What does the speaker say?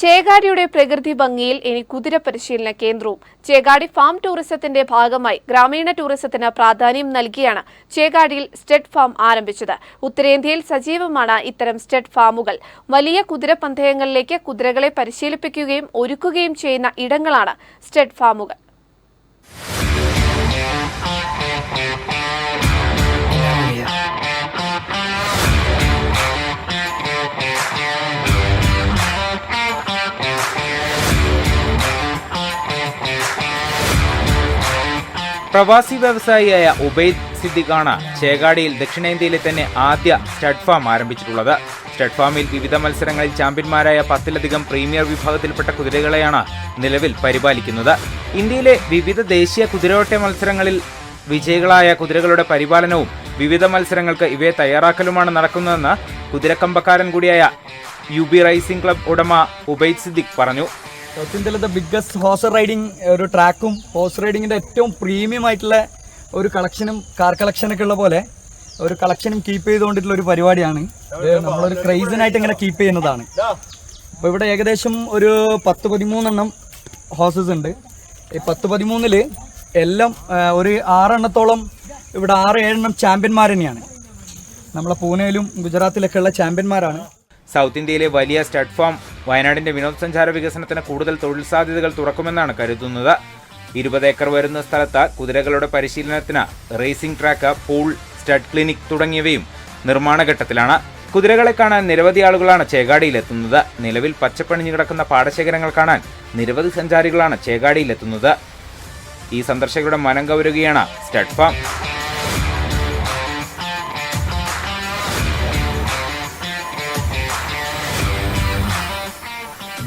ചേകാടിയുടെ പ്രകൃതി ഭംഗിയിൽ ഇനി കുതിര പരിശീലന കേന്ദ്രവും. ചേകാടി ഫാം ടൂറിസത്തിന്റെ ഭാഗമായി ഗ്രാമീണ ടൂറിസത്തിന് പ്രാധാന്യം നൽകിയാണ് ചേകാടിയിൽ സ്റ്റെഡ് ഫാം ആരംഭിച്ചത്. ഉത്തരേന്ത്യയിൽ സജീവമാണ് ഇത്തരം സ്റ്റെഡ് ഫാമുകൾ. വലിയ കുതിര പന്തയങ്ങളിലേക്ക് കുതിരകളെ പരിശീലിപ്പിക്കുകയും ഒരുക്കുകയും ചെയ്യുന്ന ഇടങ്ങളാണ് സ്റ്റെഡ് ഫാമുകൾ. പ്രവാസി വ്യവസായിയായ ഉബൈദ് സിദ്ദിഖാണ് ചേകാടിയിൽ ദക്ഷിണേന്ത്യയിലെ തന്നെ ആദ്യ സ്റ്റഡ് ഫാം ആരംഭിച്ചിട്ടുള്ളത്. സ്റ്റഡ് ഫാമിൽ വിവിധ മത്സരങ്ങളിൽ ചാമ്പ്യന്മാരായ പത്തിലധികം പ്രീമിയർ വിഭാഗത്തിൽപ്പെട്ട കുതിരകളെയാണ് നിലവിൽ പരിപാലിക്കുന്നത്. ഇന്ത്യയിലെ വിവിധ ദേശീയ കുതിരയോട്ട മത്സരങ്ങളിൽ വിജയികളായ കുതിരകളുടെ പരിപാലനവും വിവിധ മത്സരങ്ങൾക്ക് ഇവയെ തയ്യാറാക്കലുമാണ് നടക്കുന്നതെന്ന് കുതിരക്കമ്പക്കാരൻ കൂടിയായ യു ബി റൈസിംഗ് ക്ലബ് ഉടമ ഉബൈദ് സിദ്ദിഖ് പറഞ്ഞു. സൗത്ത് ഇന്ത്യയിലത്തെ ബിഗ്ഗസ്റ്റ് ഹോഴ്സ് റൈഡിങ് ഒരു ട്രാക്കും ഹോഴ്സ് റൈഡിങ്ങിന്റെ ഏറ്റവും പ്രീമിയം ആയിട്ടുള്ള ഒരു കളക്ഷനും കാർ കളക്ഷനൊക്കെ ഉള്ള പോലെ ഒരു കളക്ഷനും കീപ്പ് ചെയ്തുകൊണ്ടിട്ടുള്ള ഒരു പരിപാടിയാണ്. നമ്മളൊരു ക്രൈസിനായിട്ട് ഇങ്ങനെ കീപ്പ് ചെയ്യുന്നതാണ്. അപ്പോൾ ഇവിടെ ഏകദേശം ഒരു പത്ത് പതിമൂന്നെണ്ണം ഹോസസ് ഉണ്ട്. ഈ പത്ത് പതിമൂന്നിൽ എല്ലാം ഒരു ആറെണ്ണത്തോളം ഇവിടെ ആറ് ഏഴെണ്ണം ചാമ്പ്യന്മാർ തന്നെയാണ്. നമ്മളെ പൂനെയിലും ഗുജറാത്തിലൊക്കെ ഉള്ള ചാമ്പ്യന്മാരാണ് സൗത്ത് ഇന്ത്യയിലെ വലിയ സ്റ്റഡ് ഫാം വയനാടിന്റെ വിനോദസഞ്ചാര വികസനത്തിന് കൂടുതൽ തൊഴിൽ സാധ്യതകൾ തുറക്കുമെന്നാണ് കരുതുന്നത്. ഇരുപത് ഏക്കർ വരുന്ന സ്ഥലത്ത് കുതിരകളുടെ പരിശീലനത്തിന് racing track pool stud clinic തുടങ്ങിയവയും നിർമ്മാണഘട്ടത്തിലാണ് കുതിരകളെ കാണാൻ നിരവധി ആളുകളാണ് ചേകാടിയിലെത്തുന്നത്. നിലവിൽ പച്ചപ്പണിഞ്ഞു കിടക്കുന്ന പാടശേഖരങ്ങൾ കാണാൻ നിരവധി സഞ്ചാരികളാണ് ചേകാടിയിലെത്തുന്നത്. ഈ സന്ദർശകരുടെ മനം കവരുകയാണ് stud farm.